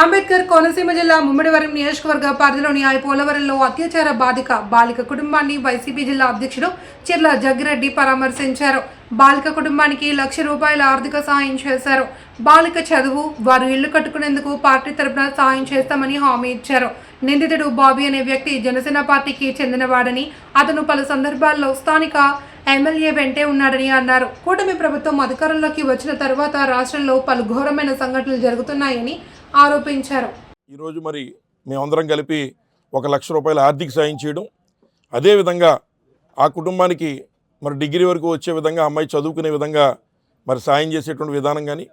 అంబేద్కర్ కోనసీమ జిల్లా ముమ్మిడివరం నియోజకవర్గ పరిధిలోని ఐ పోలవరంలో అత్యాచార బాధిక బాలిక కుటుంబాన్ని వైసీపీ జిల్లా అధ్యక్షుడు చిర్ల జగ్గిరెడ్డి పరామర్శించారు. బాలిక కుటుంబానికి లక్ష రూపాయల ఆర్థిక సహాయం చేశారు. బాలిక చదువు వారు ఇల్లు కట్టుకునేందుకు పార్టీ తరపున సాయం చేస్తామని హామీ ఇచ్చారు. నిందితుడు బాబీ అనే వ్యక్తి జనసేన పార్టీకి చెందినవాడని అతను పలు సందర్భాల్లో స్థానిక ఎమ్మెల్యే వెంటే ఉన్నాడని అన్నారు. కూటమి ప్రభుత్వం అధికారంలోకి వచ్చిన తర్వాత రాష్ట్రంలో పలు ఘోరమైన సంఘటనలు జరుగుతున్నాయని ఆరోపించారు. ఈరోజు మరి మేమందరం కలిపి ఒక లక్ష రూపాయల ఆర్థిక సాయం చేయడం అదేవిధంగా ఆ కుటుంబానికి మరి డిగ్రీ వరకు వచ్చే విధంగా అమ్మాయి చదువుకునే విధంగా మరి సాయం చేసేటువంటి విధానం కానీ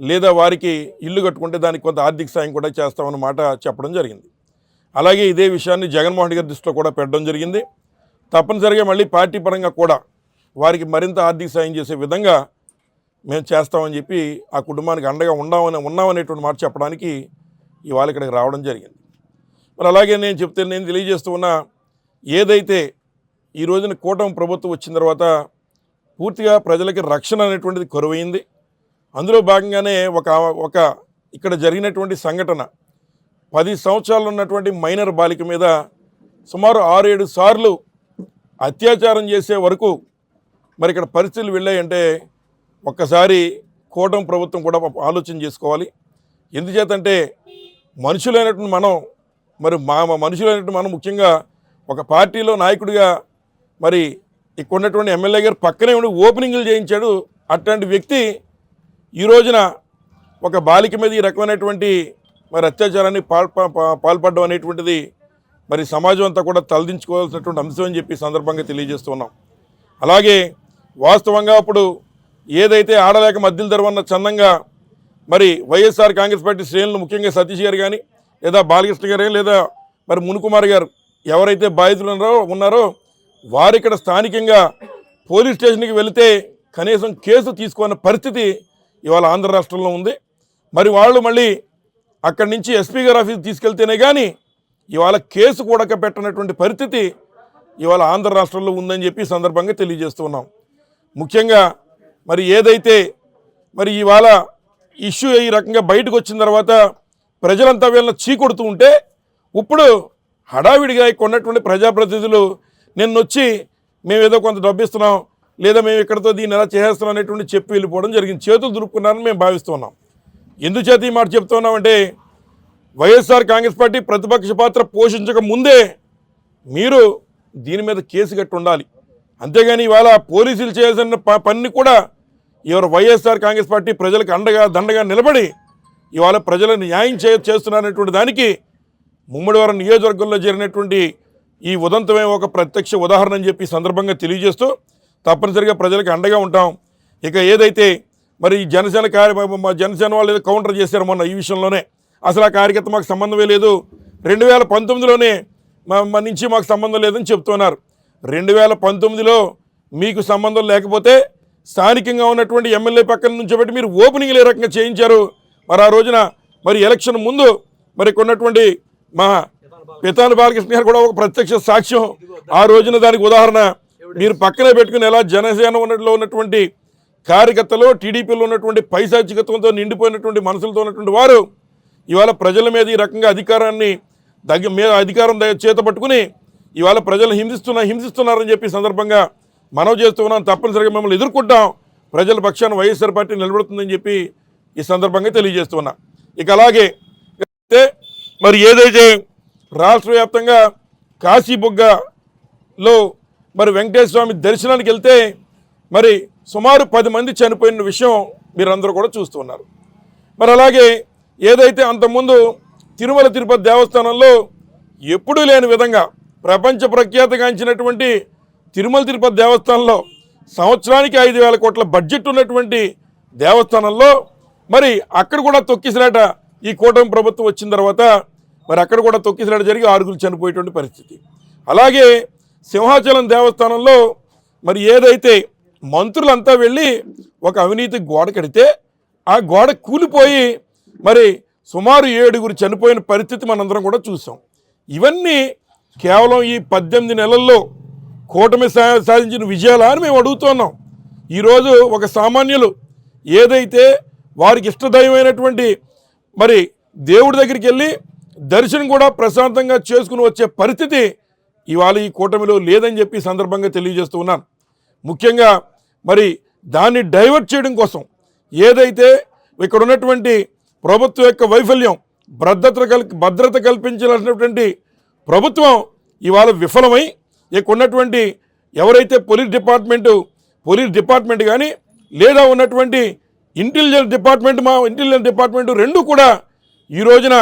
లేదా వారికి ఇల్లు కట్టుకుంటే దానికి కొంత ఆర్థిక సాయం కూడా చేస్తామన్నమాట చెప్పడం జరిగింది. అలాగే ఇదే విషయాన్ని జగన్మోహన్ గారి దృష్టిలో కూడా పెట్టడం జరిగింది. తప్పనిసరిగా మళ్ళీ పార్టీ పరంగా కూడా వారికి మరింత ఆర్థిక సాయం చేసే విధంగా మేము చేస్తామని చెప్పి ఆ కుటుంబానికి అండగా ఉండామని ఉన్నామనేటువంటి మాట చెప్పడానికి ఇవాళ ఇక్కడికి రావడం జరిగింది. మరి అలాగే నేను చెప్తే నేను తెలియజేస్తూ ఉన్నా ఏదైతే ఈ రోజున కూటమి ప్రభుత్వం వచ్చిన తర్వాత పూర్తిగా ప్రజలకి రక్షణ అనేటువంటిది కరువైంది. అందులో భాగంగానే ఒక ఒక ఇక్కడ జరిగినటువంటి సంఘటన పది సంవత్సరాలు ఉన్నటువంటి మైనర్ బాలిక మీద సుమారు ఆరు ఏడు సార్లు అత్యాచారం చేసే వరకు మరి ఇక్కడ పరిస్థితులు వెళ్ళాయంటే ఒక్కసారి కూటమి ప్రభుత్వం కూడా ఆలోచన చేసుకోవాలి. ఎందుచేతంటే మనుషులైనటువంటి మనం మరి మా మనుషులైనటువంటి మనం ముఖ్యంగా ఒక పార్టీలో నాయకుడిగా మరి ఇక్కడ ఉన్నటువంటి ఎమ్మెల్యే గారు పక్కనే ఉండి ఓపెనింగ్లు చేయించాడు అట్లాంటి వ్యక్తి ఈ రోజున ఒక బాలిక మీద ఈ రకమైనటువంటి మరి అత్యాచారాన్ని పాల్పడడం అనేటువంటిది మరి సమాజం అంతా కూడా తలదించుకోవాల్సినటువంటి అంశం అని చెప్పి సందర్భంగా తెలియజేస్తున్నాం అలాగే వాస్తవంగా అప్పుడు ఏదైతే ఆడలేక మధ్యలో తెరవన్న చందంగా మరి వైఎస్ఆర్ కాంగ్రెస్ పార్టీ శ్రేణులు ముఖ్యంగా సతీష్ గారు కానీ లేదా బాలకృష్ణ గారు లేదా మరి మునుకుమార్ గారు ఎవరైతే బాధితులు ఉన్నారో ఉన్నారో వారు ఇక్కడ స్థానికంగా పోలీస్ స్టేషన్కి వెళితే కనీసం కేసు తీసుకున్న పరిస్థితి ఇవాళ ఆంధ్ర రాష్ట్రంలో ఉంది. మరి వాళ్ళు మళ్ళీ అక్కడి నుంచి ఎస్పీ గారి ఆఫీస్ తీసుకెళ్తేనే కానీ ఇవాళ కేసు కూడా పెట్టనటువంటి పరిస్థితి ఇవాళ ఆంధ్ర రాష్ట్రంలో ఉందని చెప్పి సందర్భంగా తెలియజేస్తున్నాం ముఖ్యంగా మరి ఏదైతే మరి ఇవాళ ఇష్యూ ఈ రకంగా బయటకు వచ్చిన తర్వాత ప్రజలంతా వీళ్ళని చీకొడుతూ ఉంటే ఇప్పుడు హడావిడిగా కొన్నటువంటి ప్రజాప్రతినిధులు నిన్న వచ్చి మేము ఏదో కొంత డబ్బు ఇస్తున్నాం లేదా మేము ఇక్కడతో దీన్ని ఎలా చేసేస్తున్నాం అనేటువంటి చెప్పి వెళ్ళిపోవడం జరిగింది. చేతులు దులుపుకున్నారని మేము భావిస్తున్నాం. ఎందుచేత ఈ మాట చెప్తున్నామంటే వైఎస్ఆర్ కాంగ్రెస్ పార్టీ ప్రతిపక్ష పాత్ర పోషించక ముందే మీరు దీని మీద కేసు కట్టి ఉండాలి. అంతేగాని ఇవాళ పోలీసులు చేయాల్సిన ప- పని కూడా ఎవరు వైఎస్ఆర్ కాంగ్రెస్ పార్టీ ప్రజలకు అండగా దండగా నిలబడి ఇవాళ ప్రజలను న్యాయం చే చేస్తున్నారనేటువంటి దానికి ముమ్మడివారం నియోజకవర్గంలో జరిగినటువంటి ఈ ఉదంతమే ఒక ప్రత్యక్ష ఉదాహరణ అని చెప్పి సందర్భంగా తెలియజేస్తూ తప్పనిసరిగా ప్రజలకు అండగా ఉంటాం. ఇక ఏదైతే మరి జనసేన కార్య మా జనసేన వాళ్ళు ఏదో కౌంటర్ చేశారు మొన్న ఈ విషయంలోనే. అసలు ఆ కార్యకర్త మాకు సంబంధమే లేదు. రెండు వేల పంతొమ్మిదిలోనే మా నుంచి మాకు సంబంధం లేదని చెప్తున్నారు. రెండు వేల పంతొమ్మిదిలో మీకు సంబంధం లేకపోతే స్థానికంగా ఉన్నటువంటి ఎమ్మెల్యే పక్కన నుంచి బట్టి మీరు ఓపెనింగ్లు ఏ రకంగా చేయించారు? మరి ఆ రోజున మరి ఎలక్షన్ ముందు మరి కొన్నటువంటి మా పితాను బాలకృష్ణ గారు కూడా ఒక ప్రత్యక్ష సాక్ష్యం. ఆ రోజున దానికి ఉదాహరణ మీరు పక్కనే పెట్టుకుని ఎలా జనసేన ఉన్నట్లో ఉన్నటువంటి కార్యకర్తలు టీడీపీలో ఉన్నటువంటి పైశాచికత్వంతో నిండిపోయినటువంటి మనసులతో ఉన్నటువంటి వారు ఇవాళ ప్రజల మీద ఈ రకంగా అధికారాన్ని దగ్గ మీద అధికారం దగ్గర చేత పట్టుకుని ఇవాళ ప్రజలు హింసిస్తున్నా హింసిస్తున్నారని చెప్పి సందర్భంగా మనవి చేస్తూ ఉన్నాం. తప్పనిసరిగా మిమ్మల్ని ఎదుర్కొంటాం. ప్రజల పక్షాన వైఎస్ఆర్ పార్టీ నిలబడుతుందని చెప్పి ఈ సందర్భంగా తెలియజేస్తున్నా ఇక అలాగే అయితే మరి ఏదైతే రాష్ట్ర వ్యాప్తంగా కాశీబుగ్గలో మరి వెంకటేశ్వర స్వామి దర్శనానికి వెళ్తే మరి సుమారు పది మంది చనిపోయిన విషయం మీరందరూ కూడా చూస్తున్నారు మరి అలాగే ఏదైతే అంతకుముందు తిరుమల తిరుపతి దేవస్థానంలో ఎప్పుడూ లేని విధంగా ప్రపంచ ప్రఖ్యాతగాంచినటువంటి తిరుమల తిరుపతి దేవస్థానంలో సంవత్సరానికి ఐదు వేల కోట్ల బడ్జెట్ ఉన్నటువంటి దేవస్థానంలో మరి అక్కడ కూడా తొక్కిసలాట ఈ కూటమి ప్రభుత్వం వచ్చిన తర్వాత మరి అక్కడ కూడా తొక్కిసలాట జరిగి ఆరుగురు చనిపోయేటువంటి పరిస్థితి. అలాగే సింహాచలం దేవస్థానంలో మరి ఏదైతే మంత్రులంతా వెళ్ళి ఒక అవినీతి గోడ కడితే ఆ గోడ కూలిపోయి మరి సుమారు ఏడుగురు చనిపోయిన పరిస్థితి మనందరం కూడా చూసాం. ఇవన్నీ కేవలం ఈ పద్దెనిమిది నెలల్లో కూటమి సా- సాధించిన విజయాలా అని మేము అడుగుతున్నాం. ఈరోజు ఒక సామాన్యులు ఏదైతే వారికి ఇష్టదైవమైనటువంటి మరి దేవుడి దగ్గరికి వెళ్ళి దర్శనం కూడా ప్రశాంతంగా చేసుకుని వచ్చే పరిస్థితి ఇవాళ ఈ కూటమిలో లేదని చెప్పి సందర్భంగా తెలియజేస్తూ ఉన్నాను. ముఖ్యంగా మరి దాన్ని డైవర్ట్ చేయడం కోసం ఏదైతే ఇక్కడ ఉన్నటువంటి ప్రభుత్వం యొక్క వైఫల్యం భద్రత కల్ భద్రత కల్పించాల్సినటువంటి ప్రభుత్వం ఇవాళ విఫలమై ఇక్కడ ఉన్నటువంటి ఎవరైతే పోలీస్ డిపార్ట్మెంటు పోలీస్ డిపార్ట్మెంట్ కానీ లేదా ఉన్నటువంటి ఇంటెలిజెన్స్ డిపార్ట్మెంట్ మా ఇంటెలిజెన్స్ డిపార్ట్మెంట్ రెండు కూడా ఈ రోజున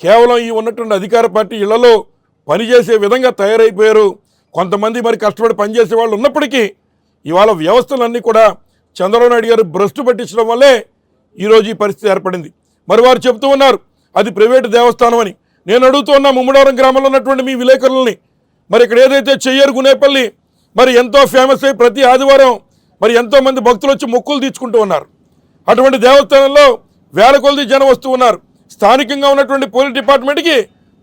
కేవలం ఈ ఉన్నటువంటి అధికార పార్టీ ఇళ్ళలో పనిచేసే విధంగా తయారైపోయారు. కొంతమంది మరి కష్టపడి పనిచేసే వాళ్ళు ఉన్నప్పటికీ ఇవాళ వ్యవస్థలన్నీ కూడా చంద్రబాబు నాయుడు గారు భ్రష్టు పట్టించడం వల్లే ఈరోజు ఈ పరిస్థితి ఏర్పడింది. మరి వారు చెబుతూ ఉన్నారు అది ప్రైవేటు దేవస్థానం అని. నేను అడుగుతున్న ముమ్మడవరం గ్రామంలో ఉన్నటువంటి మీ విలేకరులని. మరి ఇక్కడ ఏదైతే చెయ్యరు గునేపల్లి మరి ఎంతో ఫేమస్ అయ్యి ప్రతి ఆదివారం మరి ఎంతోమంది భక్తులు వచ్చి మొక్కులు తీర్చుకుంటూ ఉన్నారు. అటువంటి దేవస్థానంలో వేల కొలది జనం వస్తూ ఉన్నారు. స్థానికంగా ఉన్నటువంటి పోలీస్ డిపార్ట్మెంట్కి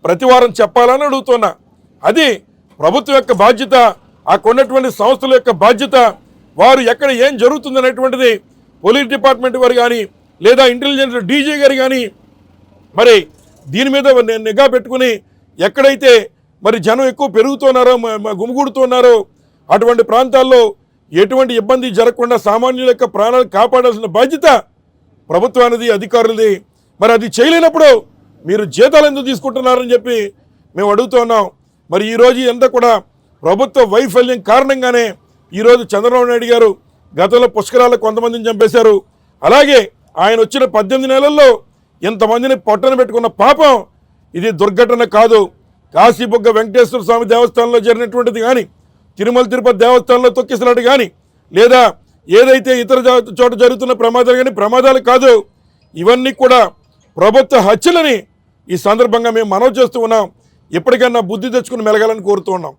ప్రతి వారం చెప్పాలని అడుగుతున్నా అది ప్రభుత్వం యొక్క బాధ్యత ఆ కొన్నటువంటి సంస్థల యొక్క బాధ్యత వారు ఎక్కడ ఏం జరుగుతుంది అనేటువంటిది పోలీస్ డిపార్ట్మెంట్ వారు కానీ లేదా ఇంటెలిజెన్స్ డీజీ గారు కానీ మరి దీని మీద నేను నిఘా పెట్టుకుని ఎక్కడైతే మరి జనం ఎక్కువ పెరుగుతున్నారో గుమిగూడుతున్నారో అటువంటి ప్రాంతాల్లో ఎటువంటి ఇబ్బంది జరగకుండా సామాన్యుల యొక్క ప్రాణాలు కాపాడాల్సిన బాధ్యత ప్రభుత్వానిది అధికారులది. మరి అది చేయలేనప్పుడు మీరు జీతాలు ఎందుకు తీసుకుంటున్నారని చెప్పి మేము అడుగుతున్నాం మరి ఈరోజు ఎంత కూడా ప్రభుత్వ వైఫల్యం కారణంగానే ఈరోజు చంద్రబాబు నాయుడు గారు గతంలో పుష్కరాలు కొంతమందిని చంపేశారు. అలాగే ఆయన వచ్చిన పద్దెనిమిది నెలల్లో ఇంతమందిని పొట్టన పెట్టుకున్న పాపం. ఇది దుర్ఘటన కాదు. కాశీబుగ్గ వెంకటేశ్వర స్వామి దేవస్థానంలో జరిగినటువంటిది కానీ తిరుమల తిరుపతి దేవస్థానంలో తొక్కిసినట్టు కానీ లేదా ఏదైతే ఇతర చోట జరుగుతున్న ప్రమాదాలు కానీ ప్రమాదాలు కాదు. ఇవన్నీ కూడా ప్రభుత్వ హత్యలని ఈ సందర్భంగా మేము మనవి చేస్తూ ఉన్నాం. ఎప్పటికైనా బుద్ధి తెచ్చుకుని మెలగాలని కోరుతూ ఉన్నాం.